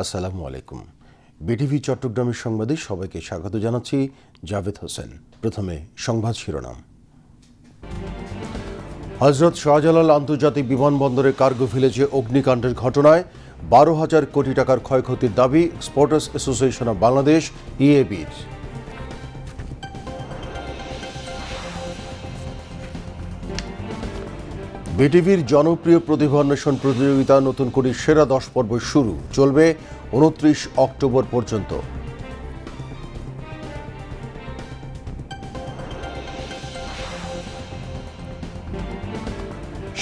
আসসালামু আলাইকুম। বিটিভি চট্টগ্রামের সংবাদে সবাইকে স্বাগত জানাচ্ছি জাভেদ হোসেন। প্রথমে সংবাদ শিরোনাম। হজরত শাহজালাল আন্তর্জাতিক বিমানবন্দরের কার্গো ভিলেজে অগ্নিকাণ্ডের ঘটনায় বারো হাজার কোটি টাকার ক্ষয়ক্ষতির দাবি এক্সপোর্টার্স অ্যাসোসিয়েশন অব বাংলাদেশ, ইএবির। বিটিভির জনপ্রিয় প্রতিভা অন্বেষণ প্রতিযোগিতা নতুন করে সেরা দশ পর্ব শুরু। চলবে উনত্রিশ অক্টোবর পর্যন্ত।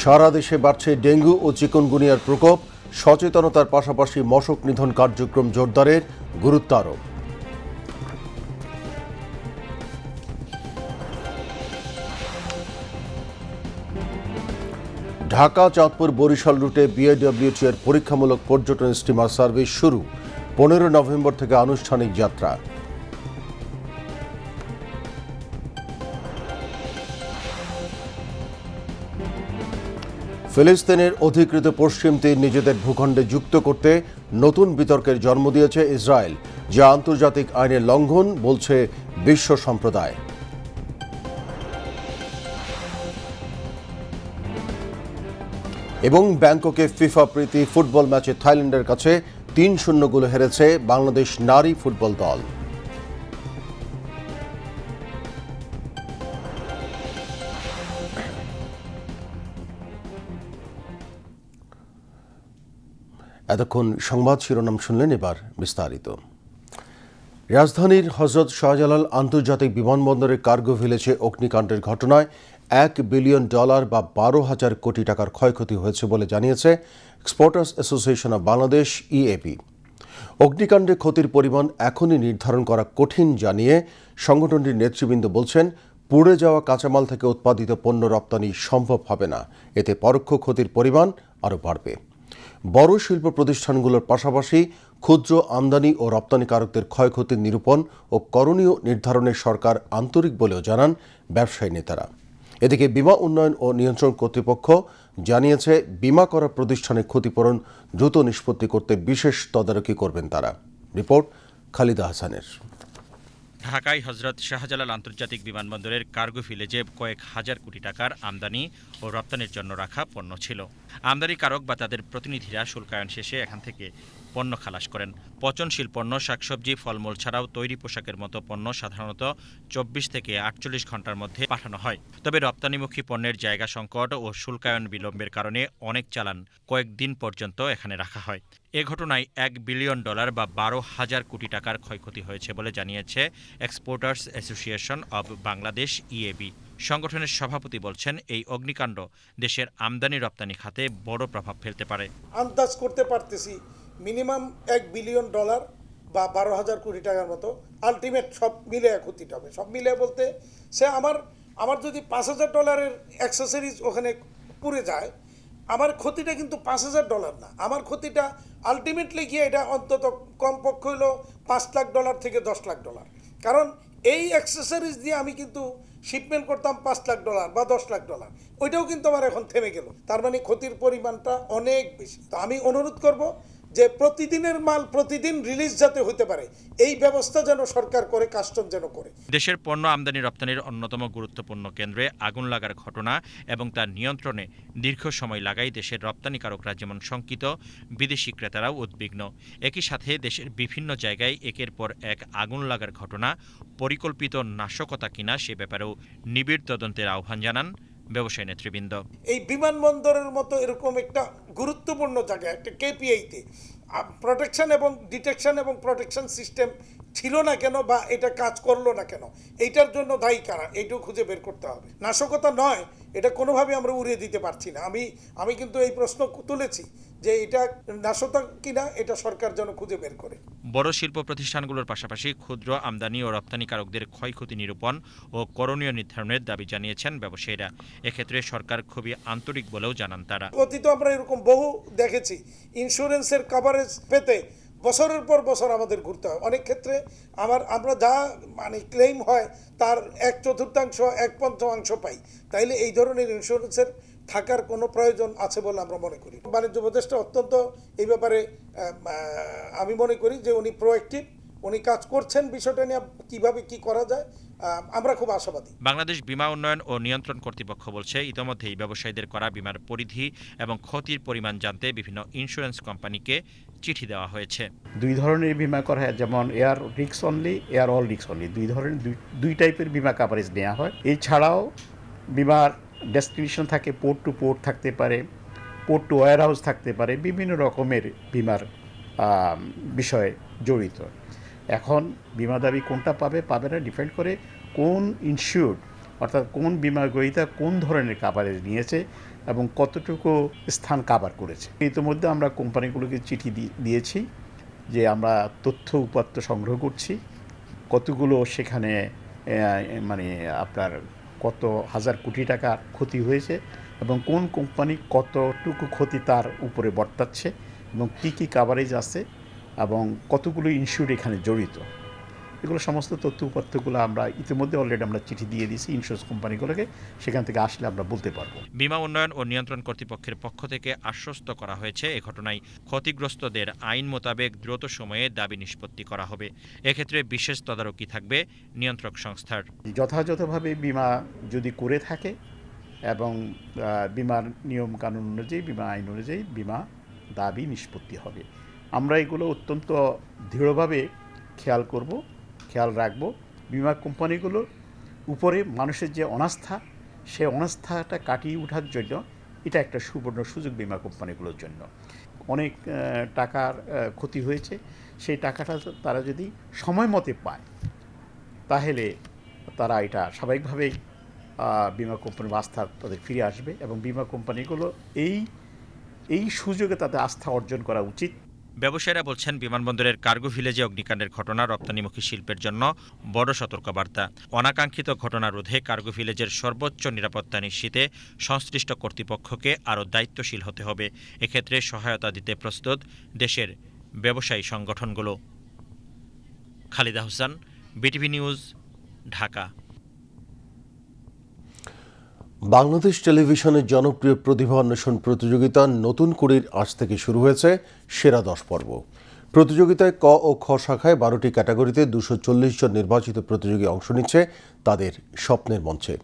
সারা দেশে বাড়ছে ডেঙ্গু ও চিকনগুনিয়ার প্রকোপ। সচেতনতার পাশাপাশি মশক নিধন কার্যক্রম জোরদারের গুরুত্ব আরোপ ঢাকা, চাঁদপুর, বরিশাল রুটে বিএডব্লিউটি এর পরীক্ষামূলক পর্যটন স্টিমার সার্ভিস শুরু, পনেরো নভেম্বর থেকে আনুষ্ঠানিক যাত্রা। ফিলিস্তিনের অধিকৃত পশ্চিম তীর নিজেদের ভূখণ্ডে যুক্ত করতে নতুন বিতর্কের জন্ম দিয়েছে ইসরায়েল, যা আন্তর্জাতিক আইনের লঙ্ঘন বলছে বিশ্ব সম্প্রদায়। এবং ব্যাংককে ফিফা প্রীতি ফুটবল ম্যাচে থাইল্যান্ডের কাছে তিন শূন্য গোলে হেরেছে বাংলাদেশ নারী ফুটবল দল। এতক্ষণ সংবাদ শিরোনাম শুনলেন এবার বিস্তারিত। রাজধানীর হজরত শাহজালাল আন্তর্জাতিক বিমানবন্দরে কার্গো ভিলেজে অগ্নিকাণ্ডের ঘটনায় এক বিলিয়ন ডলার বা বারো হাজার কোটি টাকার ক্ষয়ক্ষতি হয়েছে বলে জানিয়েছে exporters association of Bangladesh EAP অগ্নিকাণ্ডে ক্ষতির পরিমাণ এখনই নির্ধারণ করা কঠিন জানিয়ে সংগঠনটির নেতৃবৃন্দ বলছেন, পুড়ে যাওয়া কাঁচামাল থেকে উৎপাদিত পণ্য রপ্তানি সম্ভব হবে না। এতে পরোক্ষ ক্ষতির পরিমাণ আরও বাড়বে। বড় শিল্প প্রতিষ্ঠানগুলোর পাশাপাশি ক্ষুদ্র আমদানি ও রপ্তানিকারকদের ক্ষয়ক্ষতির নিরূপণ ও করণীয় নির্ধারণে সরকার আন্তরিক বলেও জানান ব্যবসায়ী নেতারা। এদিকে বিমা উন্নয়ন ও নিয়ন্ত্রণ কর্তৃপক্ষ জানিয়েছে, বিমা করা প্রতিষ্ঠানের ক্ষতিপূরণ দ্রুত নিষ্পত্তি করতে বিশেষ তদারকি করবেন তারা। রিপোর্ট খালিদা হাসানের। ঢাকায় হজরত শাহজালাল আন্তর্জাতিক বিমানবন্দরের কার্গো ভিলেজে কয়েক হাজার কোটি টাকার আমদানি ও রপ্তানির জন্য রাখা পণ্য ছিল। আমদানিকারক বা তাদের প্রতিনিধিরা শুল্কায়ন শেষে এখান থেকে পণ্য খালাস করেন। পচনশীল পণ্য, শাকসবজি, ফলমূল ছাড়াও তৈরি পোশাকের মতো পণ্য সাধারণত চব্বিশ থেকে আটচল্লিশ ঘণ্টার মধ্যে পাঠানো হয়। তবে রপ্তানিমুখী পণ্যের জায়গা সংকট ও শুল্কায়ন বিলম্বের কারণে অনেক চালান কয়েকদিন পর্যন্ত এখানে রাখা হয়। এ ঘটনায় এক বিলিয়ন ডলার বা বারো হাজার কোটি টাকার ক্ষয়ক্ষতি হয়েছে বলে জানিয়েছে exporters association of Bangladesh, EAB. সংগঠনের সভাপতি বলছেন, এই অগ্নিকাণ্ড দেশের আমদানি রপ্তানি খাতে বড় প্রভাব ফেলতে পারে। আন্দাজ করতে পারতেছি মিনিমাম এক বিলিয়ন ডলার বা বারো হাজার কোটি টাকার মতো আলটিমেট সব মিলে ক্ষতিটা হবে। সব মিলে বলতে সে আমার আমার যদি পাঁচ হাজার ডলারের অ্যাক্সেসরিজ ওখানে পুড়ে যায়, আমার ক্ষতিটা কিন্তু পাঁচ হাজার ডলার না। আমার ক্ষতিটা আলটিমেটলি গিয়ে এটা অন্তত কমপক্ষ হলো পাঁচ লাখ ডলার থেকে দশ লাখ ডলার। কারণ এই অ্যাক্সেসরিজ দিয়ে আমি কিন্তু শিপমেন্ট করতাম পাঁচ লাখ ডলার বা দশ লাখ ডলার। ওইটাও কিন্তু আমার এখন থেমে গেল। তার মানে ক্ষতির পরিমাণটা অনেক বেশি। তো আমি অনুরোধ করব যে প্রতিদিনের মাল, প্রতিদিন রিলিজ যাতে হতে পারে, এই ব্যবস্থা যেন সরকার করে কাস্টম যেন করে। দেশের পণ্য আমদানি রপ্তানির অন্যতম গুরুত্বপূর্ণ কেন্দ্রে আগুন লাগার ঘটনা এবং তার নিয়ন্ত্রণে দীর্ঘ সময় লাগাই দেশের রপ্তানিকারকরা যেমন শঙ্কিত, বিদেশি ক্রেতারাও উদ্বিগ্ন। একই সাথে দেশের বিভিন্ন জায়গায় একের পর এক আগুন লাগার ঘটনা, পরিকল্পিত নাশকতা কিনা সে ব্যাপারেও নিবিড় তদন্তের আহ্বান জানান ব্যবসায়ী নেতৃবৃন্দ। এই বিমানবন্দরের মতো এরকম একটা গুরুত্বপূর্ণ জায়গা, একটা কেপিআইতে প্রোটেকশন এবং ডিটেকশন এবং প্রোটেকশন সিস্টেম ছিল না কেন বা এটা কাজ করল না কেন? এইটার জন্য দায়ী কারা? এইটাও খুঁজে বের করতে হবে। নাশকতা নয় এটা কোনোভাবে আমরা উড়িয়ে দিতে পারছি না। আমি আমি কিন্তু এই প্রশ্ন তুলেছি যে এটা নাশকতা কিনা এটা সরকার যেন খুঁজে বের করে। বড় শিল্প প্রতিষ্ঠানগুলোর পাশাপাশি ক্ষুদ্র আমদানি ও রপ্তানিকারকদের ক্ষয়ক্ষতি নিরূপণ ও করণীয় নির্ধারণের দাবি জানিয়েছেন ব্যবসায়ীরা। এক্ষেত্রে সরকার খুবই আন্তরিক বলেও জানান তারা। অতীত আমরা এরকম বহু দেখেছি। ইন্স্যুরেন্সের কভারেজ পেতে বছরের পর বছর আমাদের ঘুরতে হয়। অনেক ক্ষেত্রে আমার, আমরা যা মানে ক্লেম হয়, তার এক চতুর্থাংশ, এক পঞ্চমাংশ পাই। তাইলে এই ধরনের ইন্স্যুরেন্সের থাকার কোনো প্রয়োজন আছে বলে আমরা মনে করি। বাণিজ্য উপদেষ্টা অত্যন্ত এই ব্যাপারে আমি মনে করি যে উনি প্রোয়েক্টিভ উনি কাজ করছেন বিষয়টা নিয়ে, কীভাবে কী করা যায় আমরা খুব আশাবাদী। বাংলাদেশ বিমা উন্নয়ন ও নিয়ন্ত্রণ কর্তৃপক্ষ বলছে ইতোমধ্যেই ব্যবসায়ীদের করা বীমার পরিধি এবং ক্ষতির পরিমাণ জানতে বিভিন্ন ইন্স্যুরেন্স কোম্পানিকে চিঠি দেওয়া হয়েছে। দুই ধরনের বিমা করা হয় যেমন air risks only air all risks only দুই ধরনের দুই- দুই টাইপের বিমা কাভারেজ নেওয়া হয়। এছাড়াও বিমার ডেস্টিনেশন থাকে পোর্ট টু পোর্ট থাকতে পারে পোর্ট টু ওয়ার হাউস থাকতে পারে বিভিন্ন রকমের বিমার বিষয়ে জড়িত। এখন বিমা দাবি কোনটা পাবে পাবে না, ডিপেন্ড করে কোন ইনস্যুর্ড অর্থাৎ কোন বিমা গ্রহীতা কোন ধরনের কাভারেজ নিয়েছে এবং কতটুকু স্থান কাভার করেছে। ইতিমধ্যে আমরা কোম্পানিগুলোকে চিঠি দিয়েছি যে আমরা তথ্য উপাত্ত সংগ্রহ করছি। কতগুলো সেখানে মানে আপনার কত হাজার কোটি টাকা ক্ষতি হয়েছে এবং কোন কোম্পানি কতটুকু ক্ষতি তার উপরে বর্তাচ্ছে এবং কী কী কাভারেজ আছে এবং কতগুলো ইনস্যুর এখানে জড়িত? এগুলো সমস্ত তথ্য উপাত্তগুলো আমরা ইতিমধ্যে অলরেডি আমরা চিঠি দিয়ে দিয়েছি ইন্স্যুরেন্স কোম্পানিগুলোকে সেখান থেকে আসলে আমরা বলতে পারব। বিমা উন্নয়ন ও নিয়ন্ত্রণ কর্তৃপক্ষের পক্ষ থেকে আশ্বস্ত করা হয়েছে এ ঘটনায় ক্ষতিগ্রস্তদের আইন মোতাবেক দ্রুত সময়ে দাবি নিষ্পত্তি করা হবে। এক্ষেত্রে বিশেষ তদারকি থাকবে নিয়ন্ত্রক সংস্থার। যথাযথভাবে বিমা যদি করে থাকে এবং বিমার নিয়ম কানুন অনুযায়ী বিমা আইন অনুযায়ী বিমা দাবি নিষ্পত্তি হবে। আমরা এগুলো অত্যন্ত দৃঢ়ভাবে খেয়াল করব, খেয়াল রাখব। বিমা কোম্পানিগুলোর উপরে মানুষের যে অনাস্থা, সে অনাস্থাটা কাটিয়ে ওঠার জন্য এটা একটা সুবর্ণ সুযোগ বিমা কোম্পানিগুলোর জন্য। অনেক টাকার ক্ষতি হয়েছে। সেই টাকাটা তারা যদি সময় মতে পায়, তাহলে তারা এটা স্বাভাবিকভাবেই বিমা কোম্পানির আস্থা তাদের ফিরে আসবে এবং বিমা কোম্পানিগুলো এই এই সুযোগে তাদের আস্থা অর্জন করা উচিত। ব্যবসায়ীরা বলছেন, বিমানবন্দরের কার্গো ভিলেজে অগ্নিকাণ্ডের ঘটনা, রপ্তানিমুখী শিল্পের জন্য বড় সতর্কবার্তা। অনাকাঙ্ক্ষিত ঘটনা রোধে কার্গো ভিলেজের সর্বোচ্চ নিরাপত্তা নিশ্চিতে সংশ্লিষ্ট কর্তৃপক্ষকে আরও দায়িত্বশীল হতে হবে। এক্ষেত্রে সহায়তা দিতে প্রস্তুত দেশের ব্যবসায়ী সংগঠনগুলো। Khaleda Hossain, BTV news, Dhaka. Bangladesh টেলিভিশনের জনপ্রিয় প্রতিভা অন্বেষণ প্রতিযোগিতা নতুন কুড়ির আজ থেকে শুরু হয়েছে সেরা দশ পর্ব। প্রতিযোগিতায় ক ও খ শাখায় বারোটি ক্যাটাগরিতে দুশো চল্লিশ জন নির্বাচিত প্রতিযোগী অংশ নিচ্ছে তাদের স্বপ্নের মঞ্চে।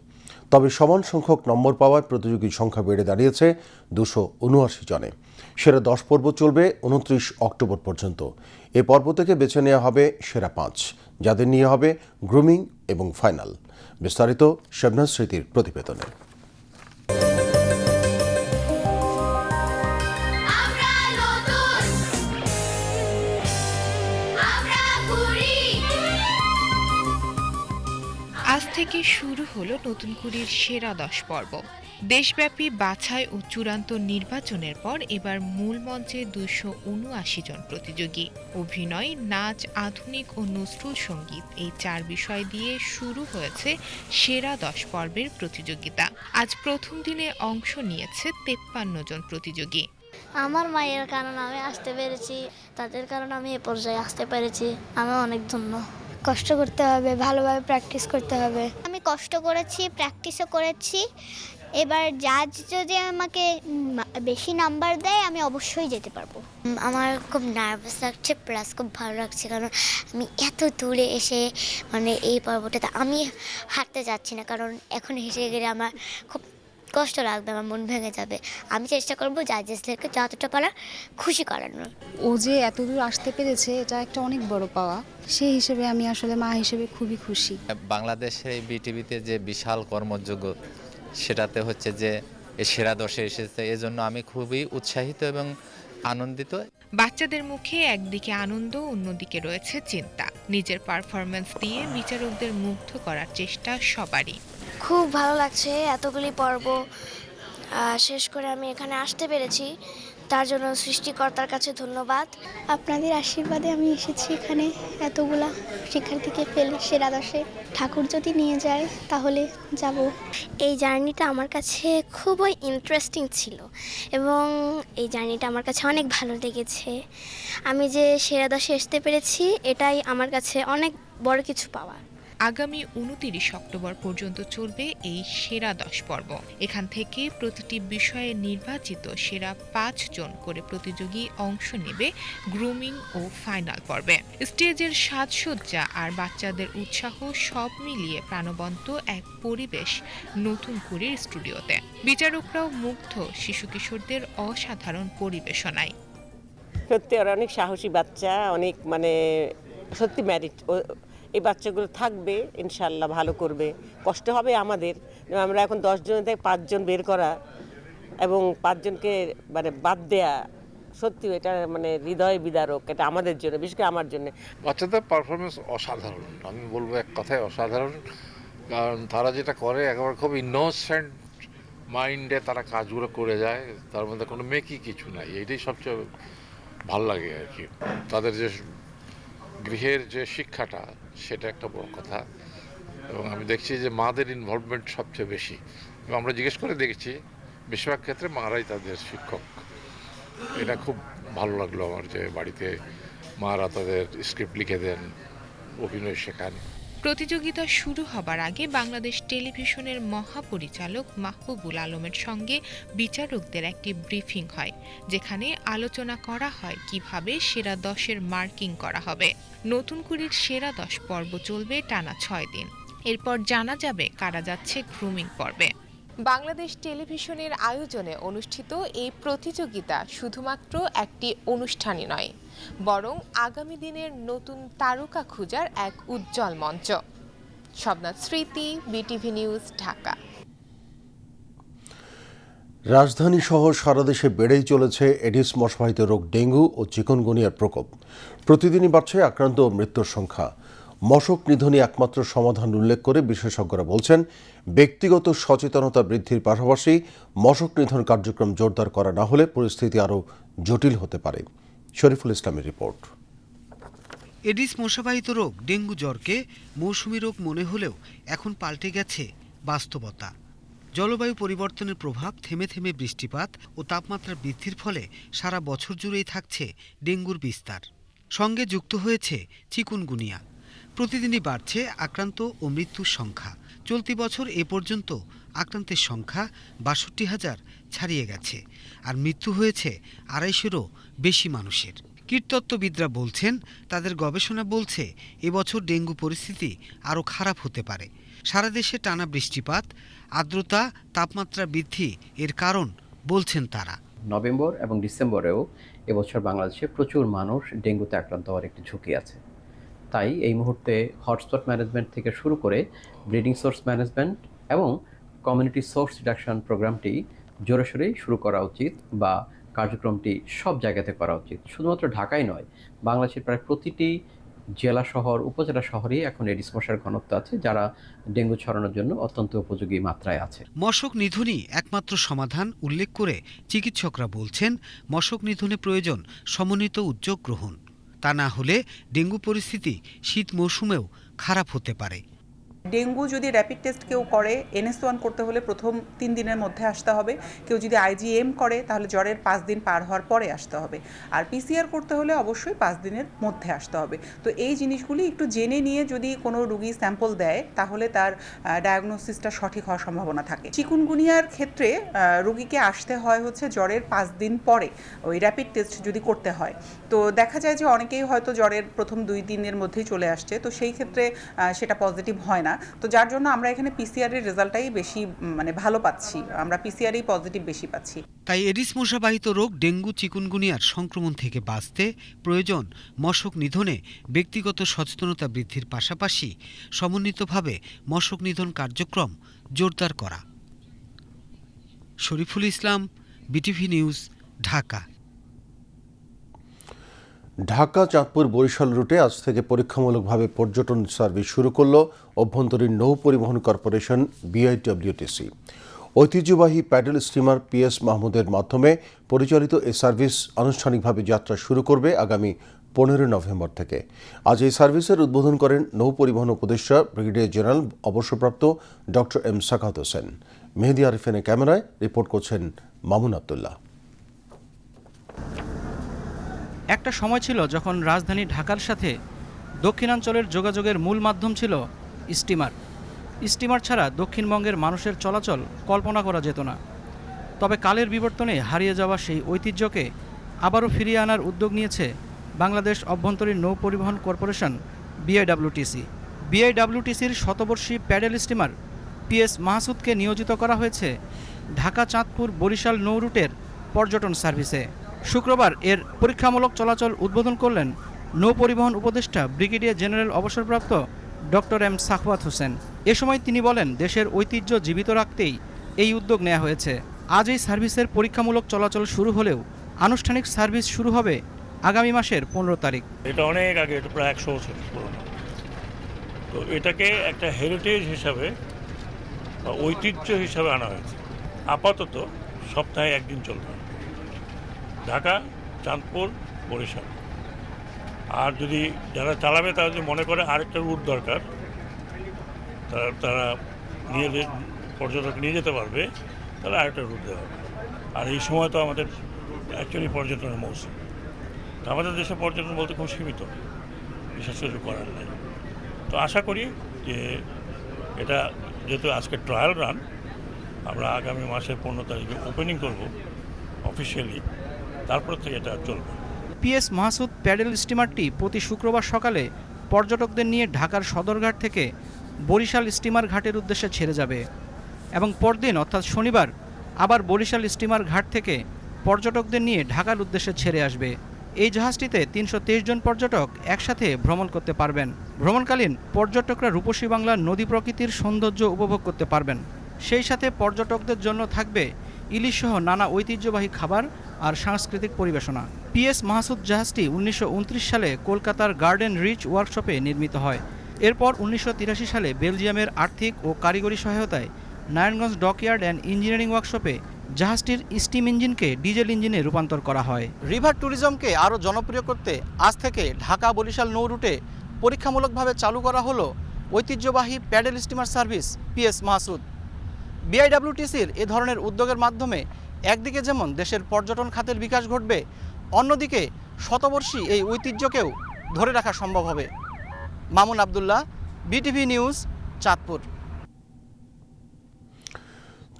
তবে সমান সংখ্যক নম্বর পাওয়ায় প্রতিযোগীর সংখ্যা বেড়ে দাঁড়িয়েছে দুশো উনআশি জনে। সেরা দশ পর্ব চলবে উনত্রিশ অক্টোবর পর্যন্ত। এ পর্ব থেকে বেছে নেওয়া হবে সেরা পাঁচ, যাদের নিয়ে হবে গ্রুমিং এবং ফাইনাল। বিস্তারিত শবনাজ স্মৃতির প্রতিবেদনে। থেকে শুরু হলো নতুন কুড়ির সেরা দশ পর্ব। দেশব্যাপী বাছাই ও চূড়ান্ত নির্বাচনের পর এবার মূল মঞ্চে দুশো উনআশি জন প্রতিযোগী। অভিনয়, নাচ, আধুনিক ও নজরুল সংগীত এই চার বিষয় দিয়ে শুরু হয়েছে সেরা দশ পর্বের প্রতিযোগিতা। আজ প্রথম দিনে অংশ নিয়েছে তেপ্পান্ন জন প্রতিযোগী। আমার মায়ের কারণে আমি আসতে পেরেছি, তাদের কারণে আমি এ পর্যায়ে আসতে পেরেছি। আমি অনেক ধন্য। কষ্ট করতে হবে ভালোভাবে প্র্যাকটিস করতে হবে। আমি কষ্ট করেছি প্র্যাকটিসও করেছি। এবার জাজ যদি আমাকে বেশি নাম্বার দেয় আমি অবশ্যই যেতে পারব। আমার খুব নার্ভাস লাগছে প্লাস খুব ভালো লাগছে কারণ আমি এত দূরে এসে মানে এই পর্বটাতে আমি হাঁটতে যাচ্ছি না কারণ এখন হেসে গেলে আমার খুব কষ্ট লাগবে আমার মন ভেঙে যাবে। আমি চেষ্টা করব জাজেসদেরকে যতটা পারা খুশি করানোর। ও যে এতদূর আসতে পেরেছে এটা একটা অনেক বড় পাওয়া। সেই হিসেবে আমি আসলে মা হিসেবে খুবই খুশি। বাংলাদেশের এই বিটিভিতে যে বিশাল কর্মযোগ্য সেটাতে হচ্ছে যে এ সেরা দশে এসেছে। এজন্য আমি খুবই উৎসাহিত এবং আনন্দিত। বাচ্চাদের মুখে একদিকে আনন্দ অন্যদিকে রয়েছে চিন্তা। নিজের পারফরমেন্স দিয়ে বিচারকদের মুগ্ধ করার চেষ্টা সবারই। খুব ভালো লাগছে এতগুলি পর্ব। শেষ করে আমি এখানে আসতে পেরেছি। তার জন্য সৃষ্টিকর্তার কাছে ধন্যবাদ। আপনাদের আশীর্বাদে আমি এসেছি এখানে এতগুলা শিক্ষার্থীকে পেলে সেরা দশে। ঠাকুর যদি নিয়ে যায় তাহলে যাব। এই জার্নিটা আমার কাছে খুবই ইন্টারেস্টিং ছিল এবং এই জার্নিটা আমার কাছে অনেক ভালো লেগেছে। আমি যে সেরা দশে আসতে পেরেছি এটাই আমার কাছে অনেক বড় কিছু পাওয়া আগামী উনতিরিশ অক্টোবর পর্যন্ত চলবে এই সেরা দশ পর্ব। এখান থেকে প্রতিটি বিষয়ে নির্বাচিত সেরা পাঁচ জন করে প্রতিযোগী অংশ নেবে গ্রুমিং ও ফাইনাল পর্বে। স্টেজের সাজসজ্জা আর বাচ্চাদের উৎসাহ সব মিলিয়ে প্রাণবন্ত এক পরিবেশ নতুন কুড়ির স্টুডিওতে। বিচারকরাও মুগ্ধ শিশু কিশোরদের অসাধারণ পরিবেশনায়। সত্যি, ওরা অনেক সাহসী বাচ্চা, অনেক মানে সত্যি ম্যারিট এই বাচ্চাগুলো থাকবে ইনশাল্লাহ ভালো করবে। কষ্ট হবে আমাদের। আমরা এখন দশজন থেকে পাঁচজন বের করা এবং পাঁচজনকে মানে বাদ দেয়া সত্যি এটা মানে হৃদয় বিদারক, এটা আমাদের জন্য, বিশেষ করে আমার জন্য। বাচ্চাদের পারফরমেন্স অসাধারণ। আমি বলব এক কথায় অসাধারণ। কারণ তারা যেটা করে, একেবারে খুব ইনোসেন্ট মাইন্ডে তারা কাজগুলো করে যায়। তার মধ্যে কোনো মেকি কিছু নাই। এইটাই সবচেয়ে ভালো লাগে আর কি। তাদের যে গৃহের যে শিক্ষাটা সেটা একটা বড় কথা। এবং আমি দেখছি যে মাদের ইনভলভমেন্ট সবচেয়ে বেশি। এবং আমরা জিজ্ঞেস করে দেখেছি, বেশিরভাগ ক্ষেত্রে মারাই তাদের শিক্ষক। এটা খুব ভালো লাগল আমার যে বাড়িতে মারা তাদের স্ক্রিপ্ট লিখে দেন, অভিনয় শেখান। প্রতিযোগিতা শুরু হবার আগে বাংলাদেশ টেলিভিশনের মহাপরিচালক মাহবুবুল আলমের সঙ্গে বিচারকদের একটি ব্রিফিং হয়, যেখানে আলোচনা করা হয় কীভাবে সেরা দশের মার্কিং করা হবে। নতুন কুড়ির সেরা দশ পর্ব চলবে টানা ছয় দিন। এরপর জানা যাবে কারা যাচ্ছে গ্রুমিং পর্বে। বাংলাদেশ টেলিভিশনের আয়োজনে অনুষ্ঠিত এই প্রতিযোগিতা শুধুমাত্র একটি অনুষ্ঠানই নয় বরং আগামী দিনের নতুন তারকা খুঁজার এক উজ্জ্বল মঞ্চ। শবনাথ স্মৃতি বিটিভি নিউজ ঢাকা। রাজধানী সহ সারা দেশে বেড়েই চলেছে এডিস মশাবাহিত রোগ ডেঙ্গু ও চিকনগুনিয়ার প্রকোপ। প্রতিদিনই বাড়ছে আক্রান্ত ও মৃত্যুর সংখ্যা। মশক নিধনই একমাত্র সমাধান উল্লেখ করে বিশেষজ্ঞরা বলছেন, ব্যক্তিগত সচেতনতা বৃদ্ধির পাশাপাশি মশক নিধন কার্যক্রম জোরদার করা না হলে পরিস্থিতি আরও জটিল হতে পারে। শরীফুল ইসলামের রিপোর্ট। এডিস মশাবাহিত রোগ, ডেঙ্গু জ্বরকে মৌসুমি রোগ মনে হলেও এখন পাল্টে গেছে বাস্তবতা। জলবায়ু পরিবর্তনের প্রভাব, থেমে থেমে বৃষ্টিপাত ও তাপমাত্রা বৃদ্ধির ফলে সারা বছর জুড়েই থাকছে ডেঙ্গুর বিস্তার। সঙ্গে যুক্ত হয়েছে চিকুনগুনিয়া। প্রতিদিনই বাড়ছে আক্রান্ত ও মৃত্যুর সংখ্যা। চলতি বছর এ পর্যন্ত আক্রান্তের সংখ্যা বাষট্টি হাজার ছাড়িয়ে গেছে আর মৃত্যু হয়েছে আড়াইশোরও বেশি মানুষের। কীটতত্ত্ববিদরা বলছেন, তাদের গবেষণা বলছে এবছর ডেঙ্গু পরিস্থিতি আরও খারাপ হতে পারে। সারা দেশে টানা বৃষ্টিপাত, আর্দ্রতা, তাপমাত্রা বৃদ্ধি এর কারণ বলছেন তারা। নভেম্বর এবং ডিসেম্বরেও এবছর বাংলাদেশে প্রচুর মানুষ ডেঙ্গুতে আক্রান্ত হওয়ার একটি ঝুঁকি আছে। তাই এই মুহূর্তে হটস্পট ম্যানেজমেন্ট থেকে শুরু করে ব্রিডিং সোর্স ম্যানেজমেন্ট এবং কমিউনিটি সোর্স রিডাকশন প্রোগ্রামটি জোরে সোরেই শুরু করা উচিত বা কার্যক্রমটি সব জায়গাতে করা উচিত। শুধুমাত্র ঢাকায় নয়, বাংলাদেশের প্রায় প্রতিটি জেলা শহর, উপজেলা শহরেই এখন এডিস মশার ঘনত্ব আছে, যারা ডেঙ্গু ছড়ানোর জন্য অত্যন্ত উপযোগী মাত্রায় আছে। মশক নিধনই একমাত্র সমাধান উল্লেখ করে চিকিৎসকরা বলছেন, মশক নিধনে প্রয়োজন, সমন্বিত উদ্যোগ গ্রহণ। তা না হলে ডেঙ্গু পরিস্থিতি শীত মৌসুমেও খারাপ হতে পারে। ডেঙ্গু যদি র্যাপিড টেস্ট কেউ করে এনএস ওয়ান করতে হলে প্রথম তিন দিনের মধ্যে আসতে হবে। কেউ যদি আইজিএম করে, তাহলে জ্বরের পাঁচ দিন পার হওয়ার পরে আসতে হবে। আর পিসিআর করতে হলে অবশ্যই পাঁচ দিনের মধ্যে আসতে হবে। তো এই জিনিসগুলি একটু জেনে নিয়ে যদি কোনো রুগী স্যাম্পল দেয়, তাহলে তার ডায়াগনোসিসটা সঠিক হওয়ার সম্ভাবনা থাকে। চিকুনগুনিয়ার ক্ষেত্রে রুগীকে আসতে হয় হচ্ছে জ্বরের পাঁচ দিন পরে, ওই র্যাপিড টেস্ট যদি করতে হয়। তো দেখা যায় যে অনেকেই হয়তো জ্বরের প্রথম দুই দিনের মধ্যেই চলে আসছে, তো সেই ক্ষেত্রে সেটা পজিটিভ হয় না। তো যার জন্য আমরা এখানে পিসিআর এর রেজাল্টটাই বেশি মানে ভালো পাচ্ছি। আমরা পিসিআরই পজিটিভ বেশি পাচ্ছি। তাই এডিস মশাবাহিত রোগ ডেঙ্গু চিকুনগুনিয়ার সংক্রমণ থেকে বাঁচতে প্রয়োজন মশক নিধনে ব্যক্তিগত সচেতনতা বৃদ্ধির পাশাপাশি সমন্বিতভাবে মশক নিধন কার্যক্রম জোরদার করা। Shariful Islam BTV news Dhaka. Dhaka Chandpur Barishal রুটে আজ থেকে পরীক্ষামূলকভাবে পর্যটন সার্ভিস শুরু করল অভ্যন্তরীণ নৌ পরিবহন কর্পোরেশন বিআইডব্লিউটিসি ঐতিহ্যবাহী প্যাডেল স্টিমার পিএস মাহমুদের মাধ্যমে পরিচালিত এই সার্ভিস আনুষ্ঠানিকভাবে যাত্রা শুরু করবে আগামী পনেরোই নভেম্বর থেকে। আজ এই সার্ভিসের উদ্বোধন করেন নৌ পরিবহন উপদেষ্টা, ব্রিগেডিয়ার জেনারেল, অবসরপ্রাপ্ত ডক্টর এম সাকাত হোসেন। মেহেদি আরিফেনের ক্যামেরায় রিপোর্ট করছেন মামুন আবদুল্লাহ। একটা সময় ছিল যখন রাজধানী ঢাকার সাথে দক্ষিণাঞ্চলের যোগাযোগের মূল মাধ্যম ছিল স্টিমার। স্টিমার ছাড়া দক্ষিণবঙ্গের মানুষের চলাচল কল্পনা করা যেত না। তবে কালের বিবর্তনে হারিয়ে যাওয়া সেই ঐতিহ্যকে আবারও ফিরিয়ে আনার উদ্যোগ নিয়েছে বাংলাদেশ অভ্যন্তরীণ নৌ পরিবহন কর্পোরেশন বিআইডব্লিউটিসি বিআইডব্লিউটিসির শতবর্ষী প্যাডেল স্টিমার পিএস মাহসুদকে নিয়োজিত করা হয়েছে ঢাকা, চাঁদপুর, বরিশাল নৌ রুটের পর্যটন সার্ভিসে। শুক্রবার এর পরীক্ষামূলক চলাচল উদ্বোধন করলেন নৌ পরিবহন উপদেষ্টা ব্রিগেডিয়ার জেনারেল অবসরপ্রাপ্ত ডক্টর এম সাখওয়াত হোসেন। এ সময় তিনি বলেন, দেশের ঐতিহ্য জীবিত রাখতেই এই উদ্যোগ নেওয়া হয়েছে। আজ এই সার্ভিসের পরীক্ষামূলক চলাচল শুরু হলেও আনুষ্ঠানিক সার্ভিস শুরু হবে আগামী মাসের পনেরো তারিখ। এটা অনেক আগে, এটা প্রায় একশো বছর পুরনো। তো এটাকে একটা হেরিটেজ হিসাবে ঐতিহ্য হিসাবে আনা হয়েছে। আপাতত সপ্তাহে একদিন চলবে। ঢাকা, চাঁদপুর, বরিশাল। আর যদি যারা চালাবে তারা যদি মনে করে আরেকটা রুট দরকার, তারা তারা নিয়ে পর্যটক নিয়ে যেতে পারবে, তাহলে আরেকটা রুট দেওয়া হবে। আর এই সময় তো আমাদের অ্যাকচুয়ালি পর্যটনের মৌসুম। তো আমাদের দেশে পর্যটন বলতে খুব সীমিত, বিশেষ কিছু করার নেই। তো আশা করি যে এটা যেহেতু আজকে ট্রায়াল রান আমরা আগামী মাসের পনেরো তারিখে ওপেনিং করব অফিসিয়ালি তারপর থেকে এটা চলবে। পিএস মাহসুদ প্যাডেল স্টিমারটি প্রতি শুক্রবার সকালে পর্যটকদের নিয়ে ঢাকার সদরঘাট থেকে বরিশাল স্টিমার ঘাটের উদ্দেশ্যে ছেড়ে যাবে এবং পরদিন, অর্থাৎ শনিবার, আবার বরিশাল স্টিমার ঘাট থেকে পর্যটকদের নিয়ে ঢাকার উদ্দেশ্যে ছেড়ে আসবে। এই জাহাজটিতে তিনশো তেইশ জন পর্যটক একসাথে ভ্রমণ করতে পারবেন। ভ্রমণকালীন পর্যটকরা রূপসী বাংলার নদী প্রকৃতির সৌন্দর্য উপভোগ করতে পারবেন। সেই সাথে পর্যটকদের জন্য থাকবে ইলিশসহ নানা ঐতিহ্যবাহী খাবার আর সাংস্কৃতিক পরিবেশনা। পিএস মাহসুদ জাহাজটি উনিশশো উনত্রিশ সালে কলকাতার গার্ডেন রিচ ওয়ার্কশপে নির্মিত হয়। এরপর উনিশশো তিরাশি সালে বেলজিয়ামের আর্থিক ও কারিগরি সহায়তায় নারায়ণগঞ্জ ডকইয়ার্ড অ্যান্ড ইঞ্জিনিয়ারিং ওয়ার্কশপে জাহাজটির স্টিম ইঞ্জিনকে ডিজেল ইঞ্জিনে রূপান্তর করা হয়। রিভার ট্যুরিজমকে আরও জনপ্রিয় করতে আজ থেকে ঢাকা বরিশাল নৌ রুটে পরীক্ষামূলকভাবে চালু করা হলো ঐতিহ্যবাহী paddle steamer service PS Mahsud. বিআইডব্লিউটিসির এ ধরনের উদ্যোগের মাধ্যমে একদিকে যেমন দেশের পর্যটন খাতের বিকাশ ঘটবে, অন্যদিকে শতবর্ষী এই ঐতিহ্যকেও ধরে রাখা সম্ভব হবে। Mamun Abdullah, BTV news, Chandpur.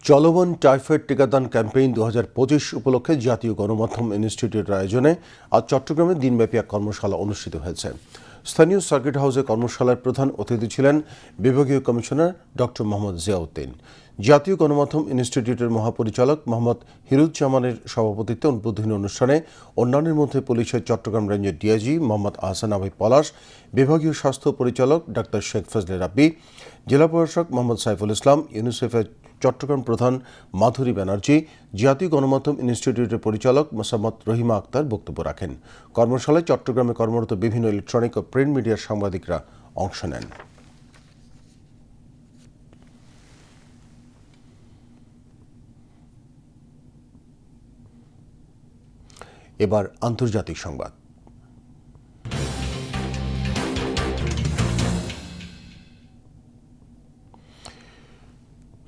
চলমান টাইফয়েড টিকাদান ক্যাম্পেইন দু হাজার পঁচিশ উপলক্ষে জাতীয় গণমাধ্যম ইনস্টিটিউটের আয়োজনে আজ চট্টগ্রামে দিনব্যাপী এক কর্মশালা অনুষ্ঠিত হয়েছে। স্থানীয় সার্কিট হাউসে কর্মশালার প্রধান অতিথি ছিলেন বিভাগীয় কমিশনার ডক্টর মোহাম্মদ জিয়াউদ্দিন। জাতীয় গণমাধ্যম ইনস্টিটিউটের মহাপরিচালক মোহাম্মদ হিরুজ্জামানের সভাপতিত্বে উদ্বোধনী অনুষ্ঠানে অন্যান্যের মধ্যে পুলিশের চট্টগ্রাম রেঞ্জের ডিআইজি মোহাম্মদ আহসান আবি পলাশ, বিভাগীয় স্বাস্থ্য পরিচালক ডাক্তার শেখ ফজলে রাব্বি, জেলা প্রশাসক মোহাম্মদ সাইফুল ইসলাম, ইউনিসেফের চট্টগ্রাম প্রধান মাধুরী ব্যানার্জি, জাতীয় গণমাধ্যম ইনস্টিটিউটের পরিচালক মোসাম্মদ রহিমা আক্তার বক্তব্য রাখেন। কর্মশালায় চট্টগ্রামে কর্মরত বিভিন্ন ইলেকট্রনিক ও প্রিন্ট মিডিয়ার সাংবাদিকরা অংশ নেন। এবার আন্তর্জাতিক সংবাদ।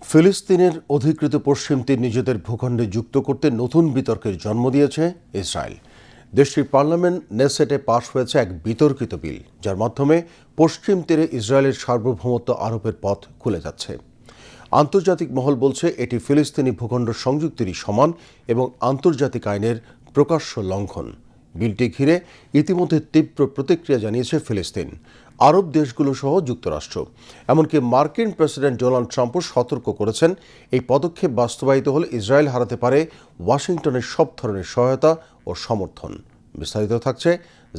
ফিলিস্তিনের অধিকৃত পশ্চিম তীর নিজেদের ভূখণ্ডে যুক্ত করতে নতুন বিতর্কের জন্ম দিয়েছে ইসরায়েল। দেশটির পার্লামেন্ট নেসেটে পাশ হয়েছে এক বিতর্কিত বিল, যার মাধ্যমে পশ্চিম তীরে ইসরায়েলের সার্বভৌমত্ব আরোপের পথ খুলে যাচ্ছে। আন্তর্জাতিক মহল বলছে, এটি ফিলিস্তিনি ভূখণ্ড সংযুক্তিরই সমান এবং আন্তর্জাতিক আইনের প্রকাশ্য লঙ্ঘন। বিলটি ঘিরে ইতিমধ্যে তীব্র প্রতিক্রিয়া জানিয়েছে ফিলিস্তিন, আরব দেশগুলো সহ যুক্তরাষ্ট্র। এমনকি মার্কিন প্রেসিডেন্ট ডোনাল্ড ট্রাম্পও সতর্ক করেছেন, এই পদক্ষেপ বাস্তবায়িত হলে ইসরায়েল হারাতে পারে ওয়াশিংটনের সব ধরনের সহায়তা ও সমর্থন। বিস্তারিত থাকছে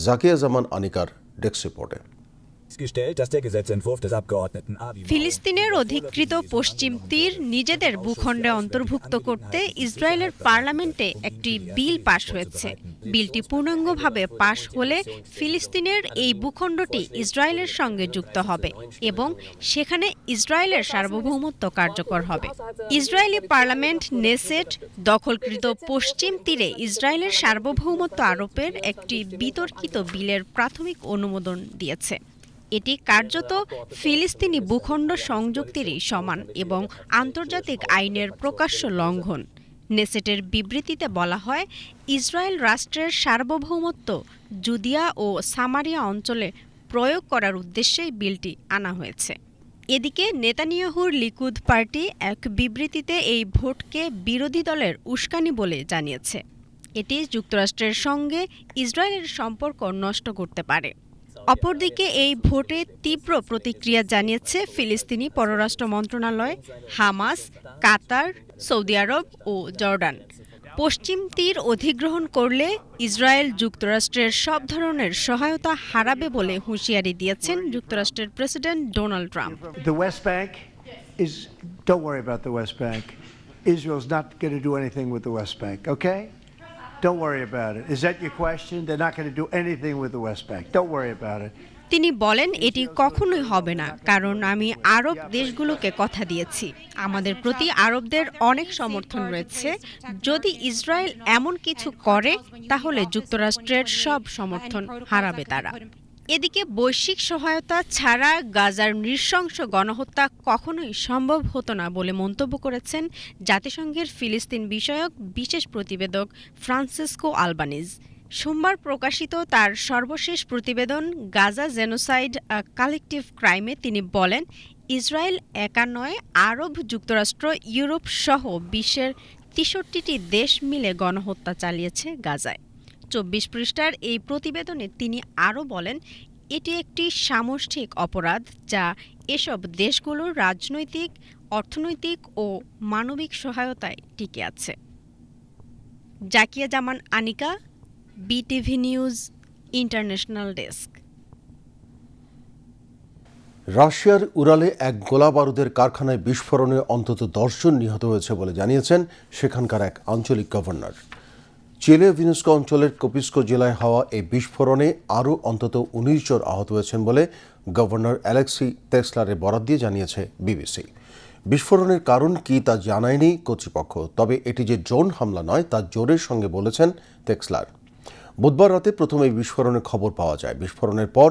জাকিয়া জামান আনিকার ডেস্ক রিপোর্টে। ফিলিস্তিনের অধিকৃত পশ্চিম তীর নিজেদের ভূখণ্ডে অন্তর্ভুক্ত করতে ইসরায়েলের পার্লামেন্টে একটি বিল পাশ হয়েছে। বিলটি পূর্ণাঙ্গভাবে পাশ হলে ফিলিস্তিনের এই ভূখণ্ডটি ইসরায়েলের সঙ্গে যুক্ত হবে এবং সেখানে ইসরায়েলের সার্বভৌমত্ব কার্যকর হবে। ইসরায়েলি পার্লামেন্ট নেসেট দখলকৃত পশ্চিম তীরে ইসরায়েলের সার্বভৌমত্ব আরোপের একটি বিতর্কিত বিলের প্রাথমিক অনুমোদন দিয়েছে। এটি কার্যত ফিলিস্তিনি ভূখণ্ড সংযুক্তিরই সমান এবং আন্তর্জাতিক আইনের প্রকাশ্য লঙ্ঘন। নেসেটের বিবৃতিতে বলা হয়, ইসরায়েল রাষ্ট্রের সার্বভৌমত্ব জুদিয়া ও সামারিয়া অঞ্চলে প্রয়োগ করার উদ্দেশ্যে বিলটি আনা হয়েছে। এদিকে নেতানিয়াহুর লিকুদ পার্টি এক বিবৃতিতে এই ভোটকে বিরোধী দলের উস্কানি বলে জানিয়েছে। এটি যুক্তরাষ্ট্রের সঙ্গে ইসরায়েলের সম্পর্ক নষ্ট করতে পারে। অপরদিকে এই ভোটে তীব্র প্রতিক্রিয়া জানিয়েছে ফিলিস্তিনি পররাষ্ট্র মন্ত্রণালয় হামাস কাতার সৌদি আরব ও জর্ডান পশ্চিম তীর অধিগ্রহণ করলে ইসরায়েল যুক্তরাষ্ট্রের সব ধরনের সহায়তা হারাবে বলে হুঁশিয়ারি দিয়েছেন যুক্তরাষ্ট্রের president Donald Trump. Israel's not going to do anything with the West Bank, okay? Don't worry about it. Is that your question? They're not going to do anything with the West Bank. Don't worry about it. তিনি বলেন, এটি কখনোই হবে না, কারণ আমি আরব দেশগুলোকে কথা দিয়েছি আমাদের প্রতি আরবদের অনেক সমর্থন রয়েছে যদি ইসরায়েল এমন কিছু করে, তাহলে যুক্তরাষ্ট্রের সব সমর্থন হারাবে তারা এদিকে বৈশ্বিক সহায়তা ছাড়া গাজার নৃশংস গণহত্যা কখনোই সম্ভব হতো না বলে মন্তব্য করেছেন জাতিসংঘের ফিলিস্তিন বিষয়ক বিশেষ প্রতিবেদক ফ্রান্সিসকো আলবানিজ। সোমবার প্রকাশিত তার সর্বশেষ প্রতিবেদন গাজা জেনোসাইড কালেকটিভ ক্রাইমে তিনি বলেন, ইসরায়েল একা নয় আরব যুক্তরাষ্ট্র, ইউরোপ সহ বিশ্বের তেষট্টিটি দেশ মিলে গণহত্যা চালিয়েছে গাজায়। চব্বিশ পৃষ্ঠার এই প্রতিবেদনে তিনি আরও বলেন, এটি একটি সামষ্টিক অপরাধ যা এসব দেশগুলোর রাজনৈতিক, অর্থনৈতিক ও মানবিক সহায়তায় টিকে আছে। Zakia Zaman Anika, BTV news international desk. রাশিয়ার উরালে এক গোলা বারুদের কারখানায় বিস্ফোরণে অন্তত দশজন নিহত হয়েছে বলে জানিয়েছেন সেখানকার এক আঞ্চলিক গভর্নর। চিলে ভিনুস্কো অঞ্চলের কপিস্কো জেলায় হওয়া এই বিস্ফোরণে আরও অন্তত উনিশ জন আহত হয়েছেন বলে গভর্নর অ্যালেক্সি তেসলারে বরাদ দিয়ে জানিয়েছে বিবিসি। বিস্ফোরণের কারণ কি তা জানায়নি কর্তৃপক্ষ, তবে এটি যে ড্রোন হামলা নয় তা জোরের সঙ্গে বলেছেন তেক্সলার বুধবার রাতে প্রথম এই বিস্ফোরণের খবর পাওয়া যায়। বিস্ফোরণের পর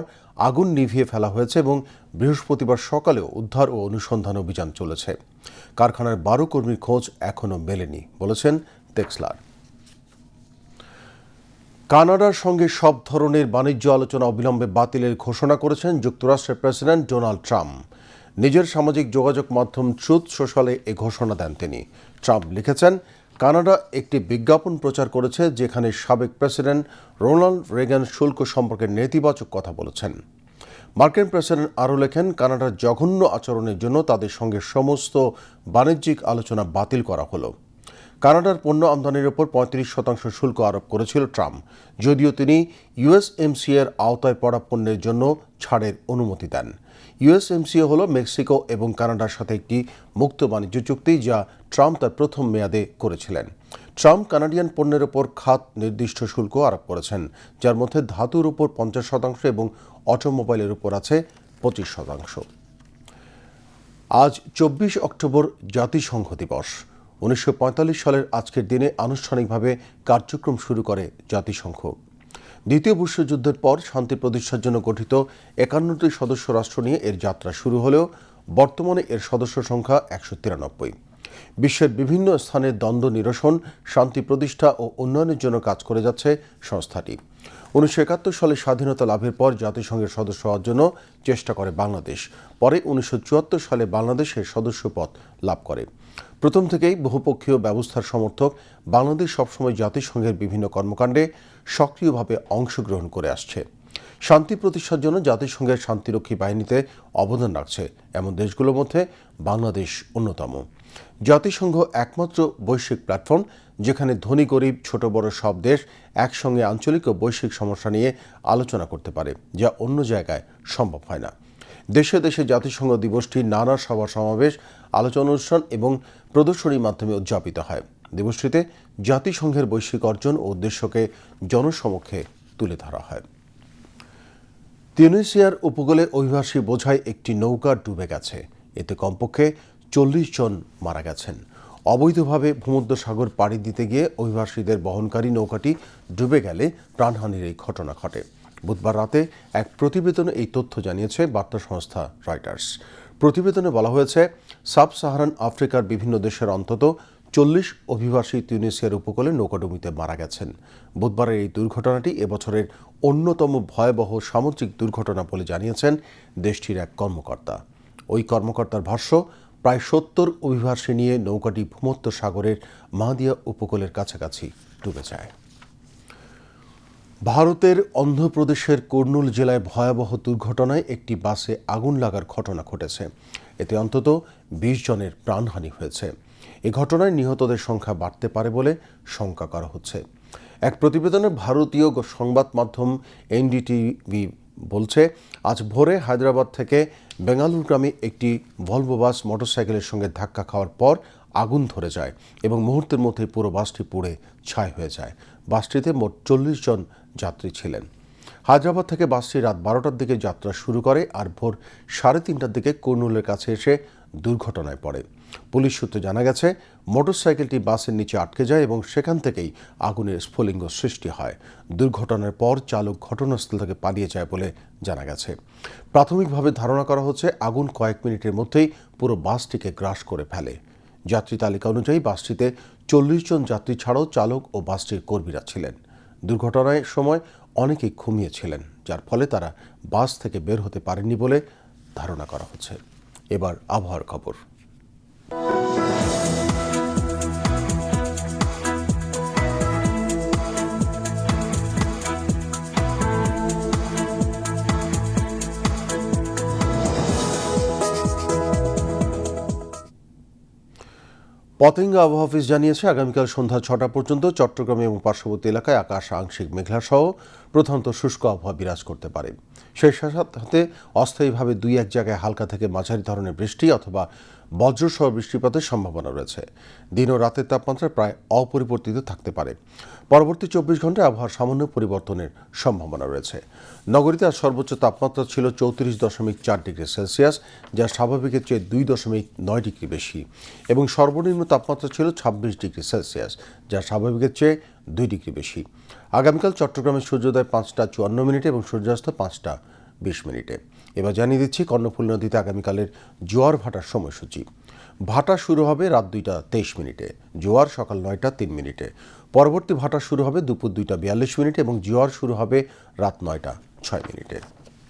আগুন নিভিয়ে ফেলা হয়েছে এবং বৃহস্পতিবার সকালেও উদ্ধার ও অনুসন্ধান অভিযান চলেছে। কারখানার বারো কর্মীর খোঁজ এখনও মেলেনি, বলেছেন তেক্সলার কানাডার সঙ্গে সব ধরনের বাণিজ্য আলোচনা অবিলম্বে বাতিলের ঘোষণা করেছেন যুক্তরাষ্ট্রের প্রেসিডেন্ট ডোনাল্ড ট্রাম্প। নিজের সামাজিক যোগাযোগ মাধ্যম ট্রুথ সোশ্যালে এ ঘোষণা দেন তিনি। ট্রাম্প লিখেছেন, কানাডা একটি বিজ্ঞাপন প্রচার করেছে যেখানে সাবেক প্রেসিডেন্ট রোনাল্ড রেগান শুল্ক সম্পর্কে নেতিবাচক কথা বলেছেন। মার্কিন প্রেসিডেন্ট আরও লেখেন, কানাডার জঘন্য আচরণের জন্য তাদের সঙ্গে সমস্ত বাণিজ্যিক আলোচনা বাতিল করা হলো। কানাডার পণ্য আমদানির ওপর পঁয়ত্রিশ শতাংশ শুল্ক আরোপ করেছিল ট্রাম্প, যদিও তিনি ইউএসএমসি এর আওতায় পড়া পণ্যের জন্য ছাড়ের অনুমতি দেন। ইউএসএমসিএ হল মেক্সিকো এবং কানাডার সাথে একটি মুক্ত বাণিজ্য চুক্তি যা ট্রাম্প তার প্রথম মেয়াদে করেছিলেন। ট্রাম্প কানাডিয়ান পণ্যের ওপর খাত নির্দিষ্ট শুল্ক আরোপ করেছেন, যার মধ্যে ধাতুর উপর পঞ্চাশ শতাংশ এবং অটোমোবাইলের উপর আছে পঁচিশ শতাংশ। আজ চব্বিশ অক্টোবর জাতিসংঘ দিবস। উনিশশো পঁয়তাল্লিশ সালের আজকের দিনে আনুষ্ঠানিকভাবে কার্যক্রম শুরু করে জাতিসংঘ। দ্বিতীয় বিশ্বযুদ্ধের পর শান্তি প্রতিষ্ঠার জন্য গঠিত একান্নটি সদস্য রাষ্ট্র নিয়ে এর যাত্রা শুরু হলেও বর্তমানে এর সদস্য সংখ্যা একশো তিরানব্বই। বিশ্বের বিভিন্ন স্থানে দ্বন্দ্ব নিরসন, শান্তি প্রতিষ্ঠা ও উন্নয়নের জন্য কাজ করে যাচ্ছে সংস্থাটি। উনিশশো একাত্তর সালে স্বাধীনতা লাভের পর জাতিসংঘের সদস্য হওয়ার জন্য চেষ্টা করে বাংলাদেশ। পরে উনিশশো চুয়াত্তর সালে বাংলাদেশের সদস্যপদ লাভ করে। প্রথম থেকেই বহুপক্ষীয় ব্যবস্থার সমর্থক বাংলাদেশ সবসময় জাতিসংঘের বিভিন্ন কর্মকাণ্ডে সক্রিয়ভাবে অংশগ্রহণ করে আসছে। শান্তি প্রতিষ্ঠার জন্য জাতিসংঘের শান্তিরক্ষী বাহিনীতে অবদান রাখছে এমন দেশগুলোর মধ্যে বাংলাদেশ অন্যতম। জাতিসংঘ একমাত্র বৈশ্বিক প্ল্যাটফর্ম, যেখানে ধনী, গরিব, ছোট, বড় সব দেশ একসঙ্গে আঞ্চলিক ও বৈশ্বিক সমস্যা নিয়ে আলোচনা করতে পারে, যা অন্য জায়গায় সম্ভব হয় না। দেশে দেশে জাতিসংঘ দিবসটি নানা সভা সমাবেশ, আলোচনা অনুষ্ঠান এবং প্রদর্শনীর মাধ্যমে উদযাপিত হয়। দিবসটিতে জাতিসংঘের বৈশ্বিক অর্জন ও উদ্দেশ্যকে জনসমক্ষে তুলে ধরা হয়। তিউনিসিয়ার উপকূলে অভিবাসী বোঝায় একটি নৌকা ডুবে গেছে। এতে কমপক্ষে চল্লিশ জন মারা গেছেন। অবৈধভাবে ভূমধ্য সাগর পাড়ি দিতে গিয়ে অভিবাসীদের বহনকারী নৌকাটি ডুবে গেলে প্রাণহানির এই ঘটনা ঘটে। বুধবার রাতে এক প্রতিবেদনে এই তথ্য জানিয়েছে বার্তা সংস্থা রয়টার্স। প্রতিবেদনে বলা হয়েছে সাব সাহারান আফ্রিকার বিভিন্ন দেশের অন্তত চল্লিশ অভিবাসী তিউনিসিয়ার উপকূলে নৌকাডুবিতে মারা গেছেন। বুধবারের এই দুর্ঘটনাটি এবছরের অন্যতম ভয়াবহ সামুদ্রিক দুর্ঘটনা বলে জানিয়েছেন দেশটির এক কর্মকর্তা। ওই কর্মকর্তার ভাষ্য, প্রায় সত্তর অভিবাসী নিয়ে নৌকাটি ভূমধ্য সাগরের মাদিয়া উপকূলের কাছাকাছি ডুবে যায়। ভারতের অন্ধ্রপ্রদেশের কর্নুল জেলায় ভয়াবহ দুর্ঘটনায় একটি বাসে আগুন লাগার ঘটনা ঘটেছে। এতে অন্তত বিশ জনের প্রাণহানি হয়েছে। এ ঘটনায় নিহতদের সংখ্যা বাড়তে পারে বলে শঙ্কা করা হচ্ছে। এক প্রতিবেদনে ভারতীয় সংবাদ মাধ্যম এনডিটিভি বলছে, আজ ভোরে হায়দ্রাবাদ থেকে বেঙ্গালুরুগ্রামে একটি ভলভো বাস মোটরসাইকেলের সঙ্গে ধাক্কা খাওয়ার পর আগুন ধরে যায় এবং মুহূর্তের মধ্যে পুরো বাসটি পুড়ে ছাই হয়ে যায়। বাসটিতে মোট চল্লিশ জন যাত্রী ছিলেন। হায়দ্রাবাদ থেকে বাসটি রাত বারোটার দিকে যাত্রা শুরু করে আর ভোর সাড়ে তিনটার দিকে কর্নুলের কাছে এসে দুর্ঘটনায় পড়ে। পুলিশ সূত্রে জানা গেছে, মোটরসাইকেলটি বাসের নিচে আটকে যায় এবং সেখান থেকেই আগুনের স্ফুলিঙ্গ সৃষ্টি হয়। দুর্ঘটনার পর চালক ঘটনাস্থল থেকে পালিয়ে যায় বলে জানা গেছে। প্রাথমিকভাবে ধারণা করা হচ্ছে, আগুন কয়েক মিনিটের মধ্যেই পুরো বাসটিকে গ্রাস করে ফেলে। যাত্রী তালিকা অনুযায়ী বাসটিতে চল্লিশ জন যাত্রী ছাড়াও চালক ও বাসটির কর্মীরা ছিলেন। দুর্ঘটনায় সময় অনেকেই ঘুমিয়েছিলেন, যার ফলে তারা বাস থেকে বের হতে পারেননি বলে ধারণা করা হচ্ছে। এবার আবহাওয়ার খবর। পতেঙ্গা আবহাওয়া অফিস জানিয়েছে, আগামীকাল সন্ধ্যা ছটা পর্যন্ত চট্টগ্রাম এবং পার্শ্ববর্তী এলাকায় আকাশ আংশিক মেঘলা সহ প্রধানত শুষ্ক আবহাওয়া বিরাজ করতে পারে। সেই সাথে অস্থায়ীভাবে দুই এক জায়গায় হালকা থেকে মাঝারি ধরনের বৃষ্টি অথবা বজ্রসহ বৃষ্টিপাতের সম্ভাবনা রয়েছে। দিন ও রাতের তাপমাত্রা প্রায় অপরিবর্তিত থাকতে পারে। পরবর্তী চব্বিশ ঘন্টায় আবহাওয়ার সামান্য পরিবর্তনের সম্ভাবনা রয়েছে। নগরীতে আজ সর্বোচ্চ তাপমাত্রা ছিল চৌত্রিশ দশমিক চার ডিগ্রি সেলসিয়াস, যা স্বাভাবিকের চেয়ে দুই দশমিক নয় ডিগ্রি বেশি। এবং সর্বনিম্ন তাপমাত্রা ছিল ছাব্বিশ ডিগ্রি সেলসিয়াস, যা স্বাভাবিকের চেয়ে দুই ডিগ্রি বেশি। আগামীকাল চট্টগ্রামের সূর্যোদয় পাঁচটা চুয়ান্ন মিনিটে এবং সূর্যাস্ত পাঁচটা বিশ মিনিটে। এবার জানিয়ে দিচ্ছি কর্ণফুল নদীতে আগামীকালের জোয়ার ভাটার সময়সূচি। ভাটা শুরু হবে রাত দুইটা তেইশ মিনিটে, জোয়ার সকাল নয়টা তিন মিনিটে। পরবর্তী ভাটা শুরু হবে দুপুর দুইটা বিয়াল্লিশ মিনিটে এবং জোয়ার শুরু হবে রাত নয়টা ছয় মিনিটে।